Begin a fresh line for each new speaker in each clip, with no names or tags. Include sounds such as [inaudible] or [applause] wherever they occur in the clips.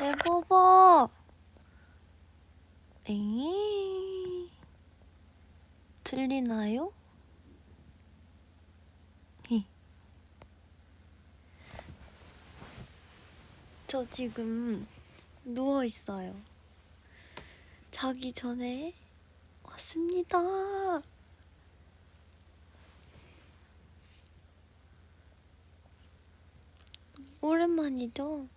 내 보보. 에이. 들리나요? 히. 저 지금 누워 있어요. 자기 전에 왔습니다. 오랜만이죠?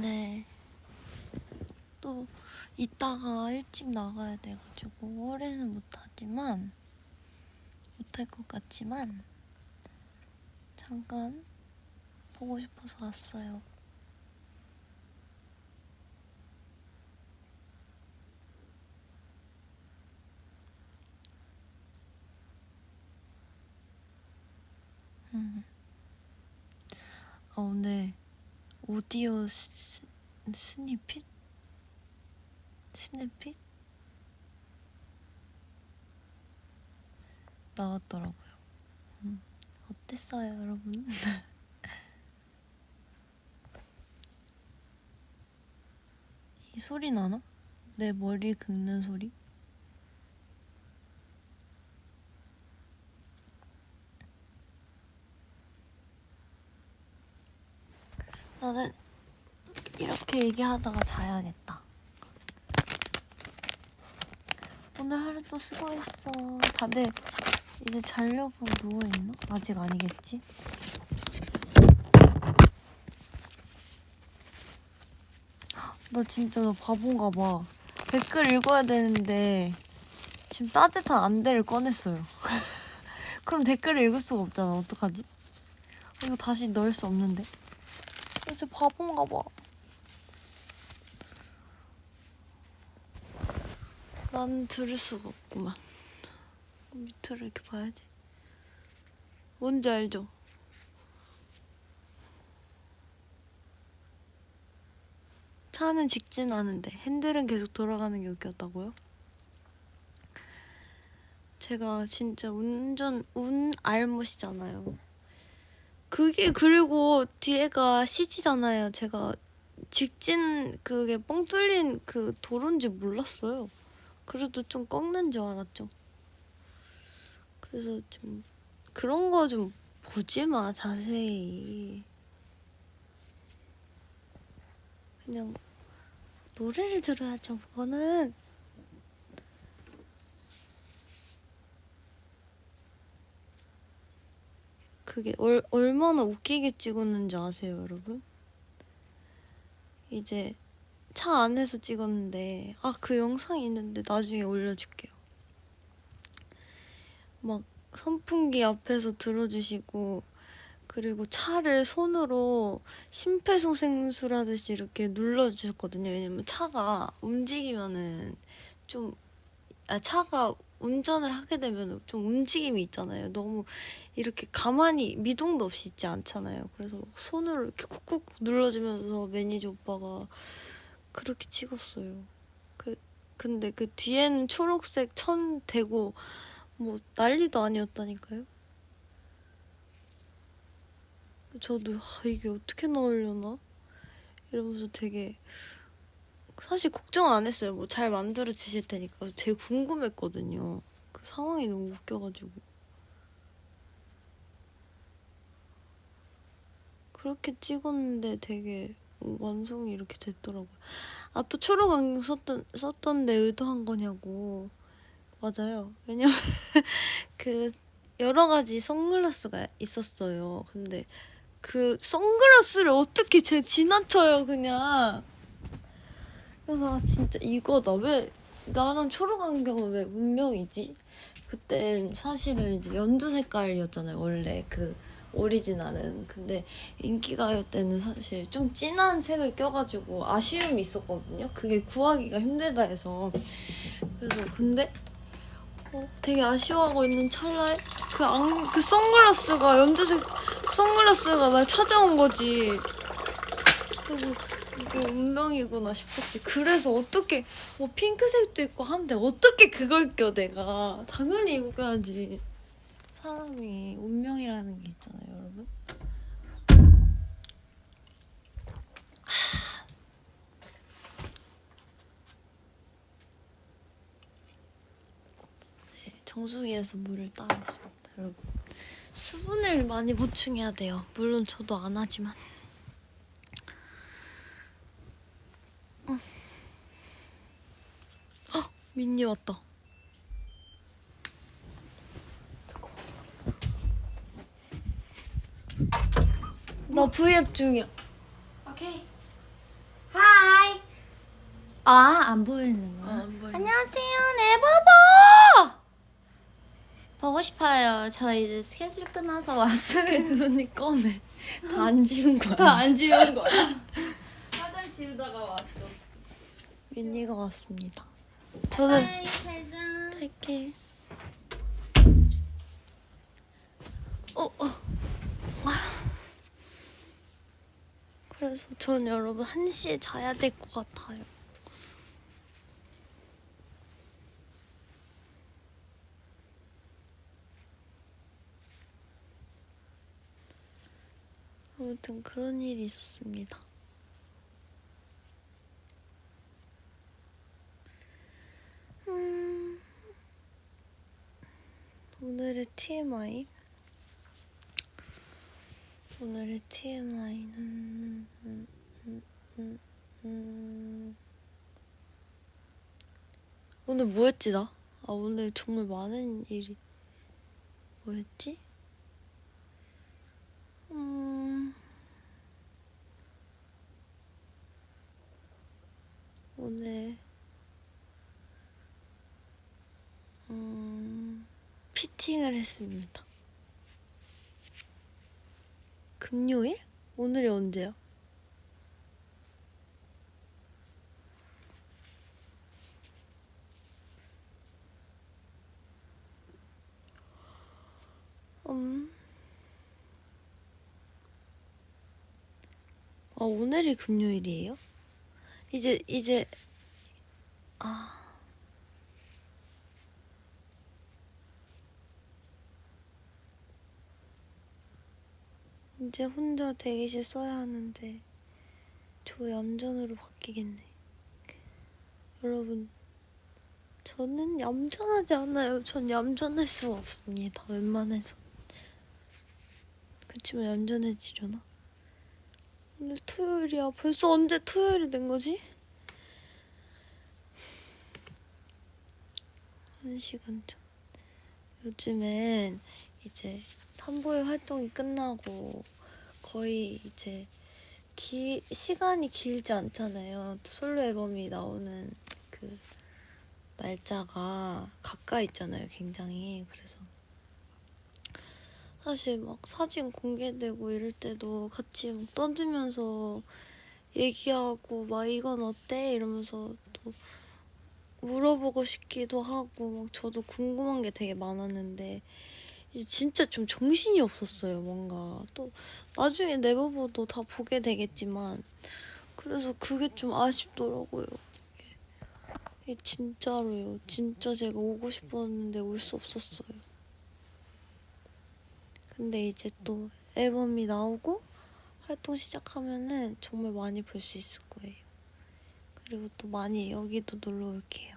네. 또 이따가 일찍 나가야 돼가지고 올해는 못하지만 못할 것 같지만 잠깐 보고 싶어서 왔어요. 음. 아, 오늘 오디오 스, 스니핏? 스니핏? 나왔더라고요. 음. 어땠어요, 여러분? [laughs] 이 소리 나나? 내 머리 긁는 소리? 나는 이렇게 얘기하다가 자야겠다. 오늘 하루도 수고했어. 다들 이제 자려고 누워있나? 아직 아니겠지? 나 진짜 나 바본가 봐. 댓글 읽어야 되는데 지금 따뜻한 안대를 꺼냈어요. [laughs] 그럼 댓글을 읽을 수가 없잖아. 어떡하지? 이거 다시 넣을 수 없는데. 진짜 바본가 봐. 난 들을 수가 없구만. 밑으로 이렇게 봐야지. 뭔지 알죠? 차는 직진 하는데 핸들은 계속 돌아가는 게 웃겼다고요? 제가 진짜 운전 운 알못이잖아요. 그게 그리고 뒤에가 CG잖아요. 제가 직진 그게 뻥 뚫린 그 도로인지 몰랐어요. 그래도 좀 꺾는 줄 알았죠. 그래서 좀 그런 거 좀 보지 마 자세히. 그냥 노래를 들어야죠. 그거는 그게 얼, 얼마나 웃기게 찍었는지 아세요, 여러분? 이제 차 안에서 찍었는데 아 그 영상이 있는데 나중에 올려줄게요. 막 선풍기 앞에서 들어주시고 그리고 차를 손으로 심폐소생술하듯이 이렇게 눌러주셨거든요. 왜냐면 차가 움직이면은 좀 아, 차가 운전을 하게 되면 좀 움직임이 있잖아요. 너무 이렇게 가만히 미동도 없이 있지 않잖아요. 그래서 막 손으로 이렇게 쿡쿡 눌러주면서 매니저 오빠가 그렇게 찍었어요. 그 근데 그 뒤에는 초록색 천 대고 뭐 난리도 아니었다니까요. 저도 아, 이게 어떻게 나오려나 이러면서 되게 사실 걱정 안 했어요. 뭐 잘 만들어 주실 테니까 되게 궁금했거든요. 그 상황이 너무 웃겨가지고 그렇게 찍었는데 되게 완성이 이렇게 됐더라고요. 아 또 초록 안경 썼던 썼던데 의도한 거냐고 맞아요. 왜냐면 [laughs] 그 여러 가지 선글라스가 있었어요. 근데 그 선글라스를 어떻게 제 지나쳐요 그냥. 그래서 아, 진짜 이거다. 왜 나랑 초록 안경은 왜 운명이지? 그땐 사실은 이제 연두 색깔이었잖아요. 원래 그 오리지널은. 근데 인기가요 때는 사실 좀 진한 색을 껴가지고 아쉬움이 있었거든요. 그게 구하기가 힘들다 해서. 그래서 근데 어, 되게 아쉬워하고 있는 찰나에 그, 안, 그 선글라스가 연두색 선글라스가 날 찾아온 거지. 그래서 이거 운명이구나 싶었지. 그래서 어떻게 뭐 핑크색도 있고 한데 어떻게 그걸 껴 내가 당연히 이거 껴야지. 사람이 운명이라는 게 있잖아요, 여러분. 네, 정수기에서 물을 따랐습니다, 여러분. 수분을 많이 보충해야 돼요. 물론 저도 안 하지만. 어, 민니 왔다. 나 V앱 중이야.
오케이. 하이. 아, 안 보이는 거야?
안 보여.
안녕하세요, 네버버. 보고 싶어요. 저 이제 스케줄 끝나서 왔어요. [laughs]
눈이 꺼내. [laughs] 다 안 지운 거야.
다 안 지운 거야. [laughs] 화장 지우다가 왔어.
민니가 왔습니다. 저는. 탈게. 어, 어. 아. 그래서 전 여러분 1시에 자야 될 것 같아요. 아무튼 그런 일이 있었습니다. 음, 오늘의 TMI 오늘의 TMI는. 오늘 뭐했지 나? 아 오늘 정말 많은 일이 뭐였지? 음 오늘 음 피팅을 했습니다. 금요일? 오늘이 언제야? 음. 아, 오늘이 금요일이에요? 이제, 이제, 아. 이제 혼자 대기실 써야 하는데 저 얌전으로 바뀌겠네. 여러분, 저는 얌전하지 않아요. 전 얌전할 수가 없습니다. 웬만해서. 그치만 얌전해지려나? 오늘 토요일이야. 벌써 언제 토요일이 된 거지? 한 시간 전. 요즘엔 이제 탐보의 활동이 끝나고 거의 이제 기, 시간이 길지 않잖아요. 또 솔로 앨범이 나오는 그 날짜가 가까이 있잖아요, 굉장히. 그래서 사실 막 사진 공개되고 이럴 때도 같이 막 떠들면서 얘기하고 막 이건 어때? 이러면서 또 물어보고 싶기도 하고 막 저도 궁금한 게 되게 많았는데 진짜 좀 정신이 없었어요, 뭔가. 또 나중에 네버버도 다 보게 되겠지만 그래서 그게 좀 아쉽더라고요. 진짜로요. 진짜 제가 오고 싶었는데 올 수 없었어요. 근데 이제 또 앨범이 나오고 활동 시작하면은 정말 많이 볼 수 있을 거예요. 그리고 또 많이 여기도 놀러 올게요.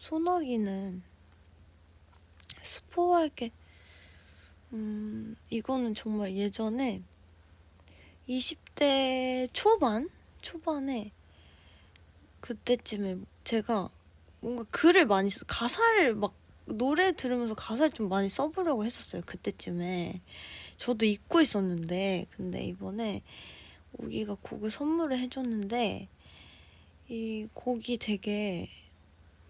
소나기는 스포할 게, 음, 이거는 정말 예전에 20대 초반? 초반에 그때쯤에 제가 뭔가 글을 많이 써, 가사를 막 노래 들으면서 가사를 좀 많이 써보려고 했었어요. 그때쯤에. 저도 잊고 있었는데, 근데 이번에 오기가 곡을 선물을 해줬는데, 이 곡이 되게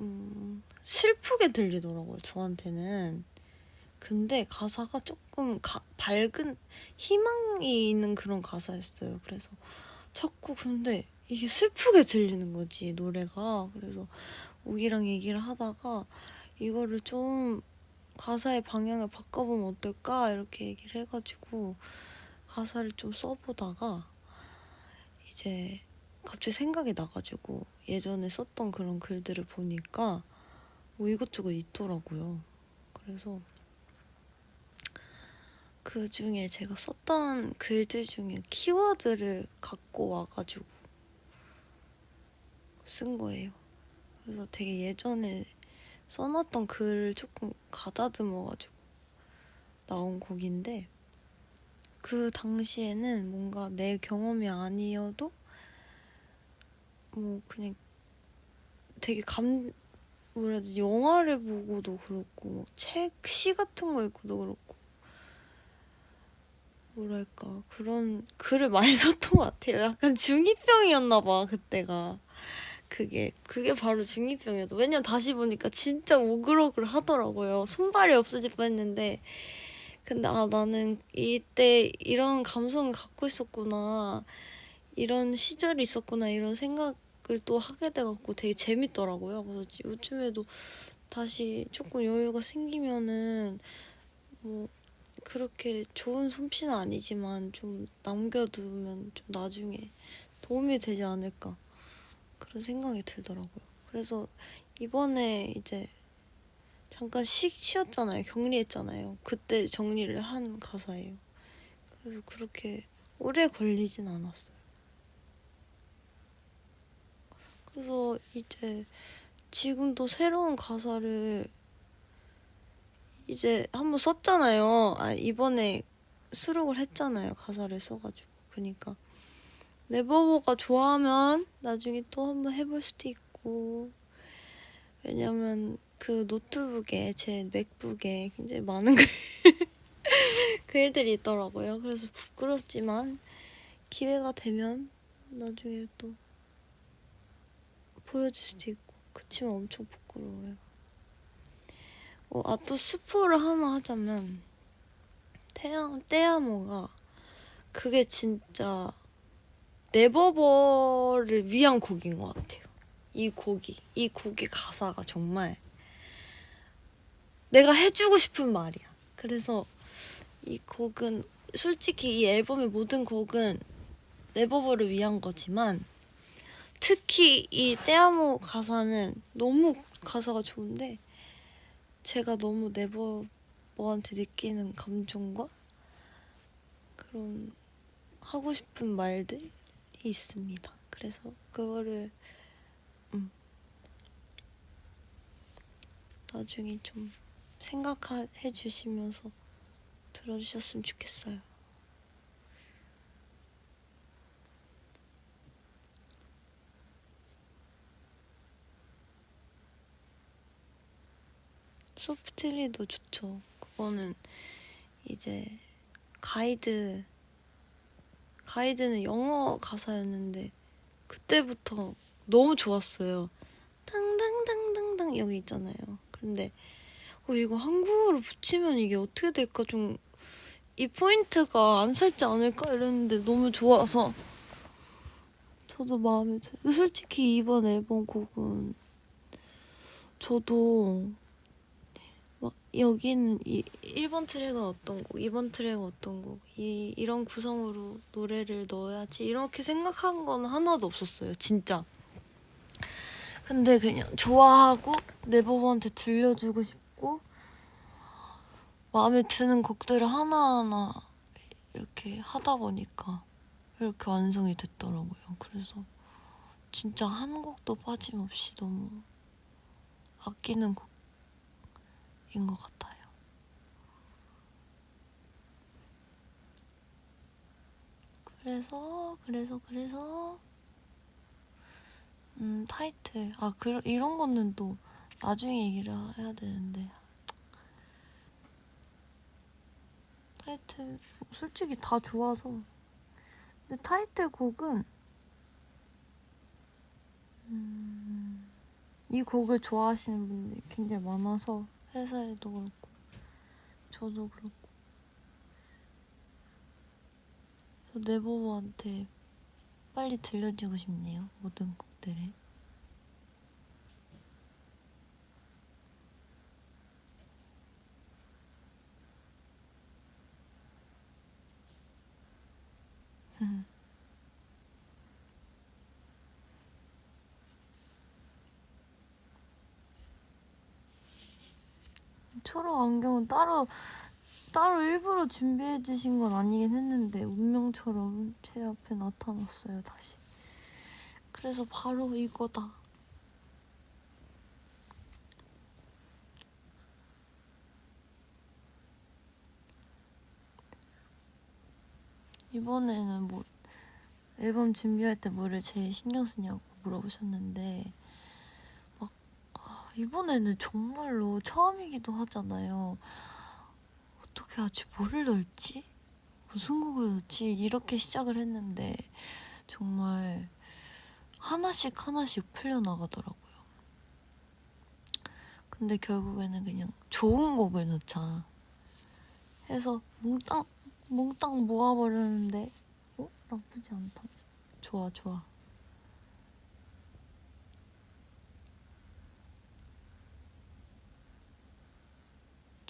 음, 슬프게 들리더라고요, 저한테는. 근데 가사가 조금 가- 밝은 희망이 있는 그런 가사였어요. 그래서 자꾸 근데 이게 슬프게 들리는 거지, 노래가. 그래서 우기랑 얘기를 하다가 이거를 좀 가사의 방향을 바꿔보면 어떨까 이렇게 얘기를 해가지고 가사를 좀 써보다가 이제 갑자기 생각이 나가지고 예전에 썼던 그런 글들을 보니까 뭐 이것저것 있더라고요. 그래서 그 중에 제가 썼던 글들 중에 키워드를 갖고 와가지고 쓴 거예요. 그래서 되게 예전에 써놨던 글을 조금 가다듬어가지고 나온 곡인데 그 당시에는 뭔가 내 경험이 아니어도 뭐 그냥 되게 감 뭐라 해야 되지 영화를 보고도 그렇고 책 시 같은 거 읽고도 그렇고 뭐랄까 그런 글을 많이 [laughs] 썼던 것 같아요. 약간 중2병이었나 봐 그때가 그게 그게 바로 중2병이었어. 왜냐면 다시 보니까 진짜 오글오글 하더라고요. 손발이 없어질 뻔했는데 근데 아 나는 이때 이런 감성을 갖고 있었구나 이런 시절이 있었구나 이런 생각을 또 하게 돼갖고 되게 재밌더라고요. 그래서 지- 요즘에도 다시 조금 여유가 생기면은 뭐 그렇게 좋은 솜씨는 아니지만 좀 남겨두면 좀 나중에 도움이 되지 않을까 그런 생각이 들더라고요. 그래서 이번에 이제 잠깐 쉬, 쉬었잖아요. 격리했잖아요. 그때 정리를 한 가사예요. 그래서 그렇게 오래 걸리진 않았어요. 그래서 이제 지금도 새로운 가사를 이제 한번 썼잖아요. 아, 이번에 수록을 했잖아요. 가사를 써가지고. 그니까 네버버가 좋아하면 나중에 또 한번 해볼 수도 있고 왜냐면 그 노트북에 제 맥북에 굉장히 많은 글 [laughs] 글들이 있더라고요. 그래서 부끄럽지만 기회가 되면 나중에 또 보여줄 수도 있고 그치만 엄청 부끄러워요. 어, 아 또 스포를 하나 하자면 태양 떼야모가 그게 진짜 네버버를 위한 곡인 것 같아요. 이 곡이 이 곡의 가사가 정말 내가 해주고 싶은 말이야. 그래서 이 곡은 솔직히 이 앨범의 모든 곡은 네버버를 위한 거지만 특히 이 떼아모 가사는 너무 가사가 좋은데 제가 너무 네버버한테 느끼는 감정과 그런 하고 싶은 말들이 있습니다. 그래서 그거를 음, 나중에 좀 생각해 주시면서 들어주셨으면 좋겠어요. 소프트리도 좋죠. 그거는 이제 가이드 가이드는 영어 가사였는데 그때부터 너무 좋았어요. 당당당당당 여기 있잖아요. 그런데 어, 이거 한국어로 붙이면 이게 어떻게 될까 좀 이 포인트가 안 살지 않을까 이랬는데 너무 좋아서 저도 마음에 들어요. 솔직히 이번 앨범 곡은 저도 막 여기는 이 1번 트랙은 어떤 곡, 2번 트랙은 어떤 곡, 이 이런 구성으로 노래를 넣어야지 이렇게 생각한 건 하나도 없었어요, 진짜. 근데 그냥 좋아하고 네버버한테 들려주고 싶고 마음에 드는 곡들을 하나하나 이렇게 하다 보니까 이렇게 완성이 됐더라고요. 그래서 진짜 한 곡도 빠짐없이 너무 아끼는 곡 인 것 같아요. 그래서 그래서 그래서 음 타이틀. 아 그, 이런 거는 또 나중에 얘기를 해야 되는데. 타이틀 솔직히 다 좋아서. 근데 타이틀 곡은 음, 이 곡을 좋아하시는 분들이 굉장히 많아서 회사에도 그렇고 저도 그렇고. 네버버한테 빨리 들려주고 싶네요 모든 곡들을 초록 안경은 따로 따로 일부러 준비해 주신 건 아니긴 했는데 운명처럼 제 앞에 나타났어요 다시. 그래서 바로 이거다. 이번에는 뭐 앨범 준비할 때 뭐를 제일 신경 쓰냐고 물어보셨는데 이번에는 정말로 처음이기도 하잖아요. 어떻게 하지? 뭐를 넣을지? 무슨 곡을 넣을지? 이렇게 시작을 했는데 정말 하나씩 하나씩 풀려나가더라고요. 근데 결국에는 그냥 좋은 곡을 넣자 해서 몽땅 몽땅 모아버렸는데 어? 나쁘지 않다. 좋아 좋아.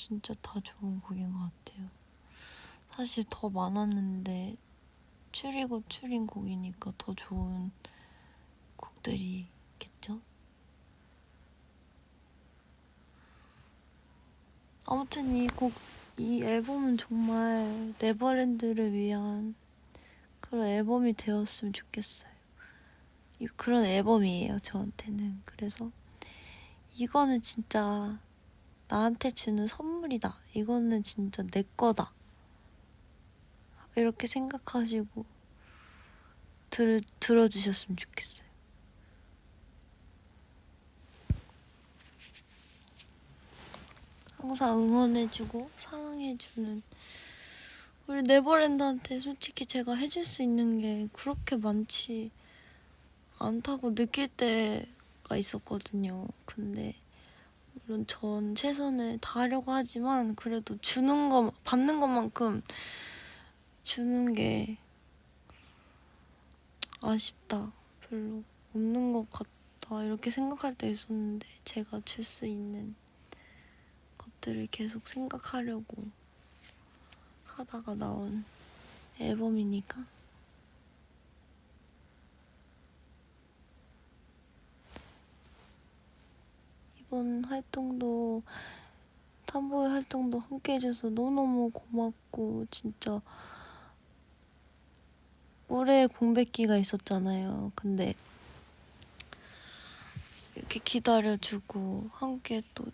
진짜 다 좋은 곡인 것 같아요. 사실 더 많았는데 추리고 추린 곡이니까 더 좋은 곡들이 있겠죠? 아무튼 이 곡, 이 앨범은 정말 네버랜드를 위한 그런 앨범이 되었으면 좋겠어요. 이- 그런 앨범이에요, 저한테는. 그래서 이거는 진짜 나한테 주는 선물이다. 이거는 진짜 내 거다. 이렇게 생각하시고 들, 들어주셨으면 좋겠어요. 항상 응원해주고 사랑해주는 우리 네버랜드한테 솔직히 제가 해줄 수 있는 게 그렇게 많지 않다고 느낄 때가 있었거든요. 근데 물론 전 최선을 다하려고 하지만 그래도 주는 거 받는 것만큼 주는 게 아쉽다. 별로 없는 것 같다. 이렇게 생각할 때 있었는데 제가 줄 수 있는 것들을 계속 생각하려고 하다가 나온 앨범이니까 이번 활동도 탐보의 활동도 함께 해줘서 너무너무 고맙고 진짜 올해 공백기가 있었잖아요. 근데 이렇게 기다려주고 함께 또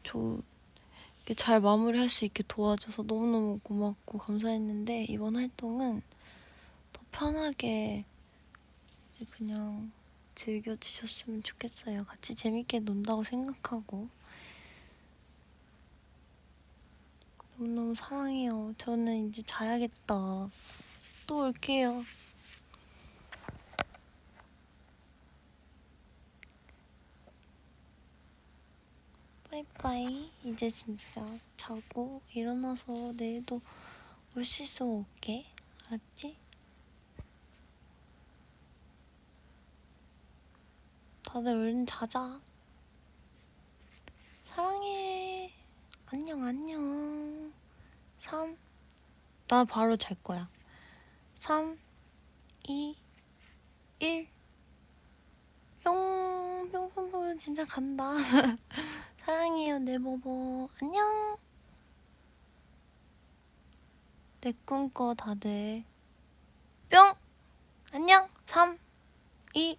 이렇게 잘 마무리할 수 있게 도와줘서 너무너무 고맙고 감사했는데 이번 활동은 더 편하게 그냥 즐겨주셨으면 좋겠어요. 같이 재밌게 논다고 생각하고 너무너무 사랑해요. 저는 이제 자야겠다. 또 올게요. 빠이빠이. 이제 진짜 자고 일어나서 내일도 올 수 있으면 올게. 알았지? 다들 얼른 자자. 사랑해. 안녕, 안녕. 3. 나 바로 잘 거야. 3, 2, 1. 뿅, 뿅뿅뿅. 진짜 간다. [laughs] 사랑해요, 내 버버. 안녕. 내 꿈꿔, 다들. 뿅! 안녕. 3, 2,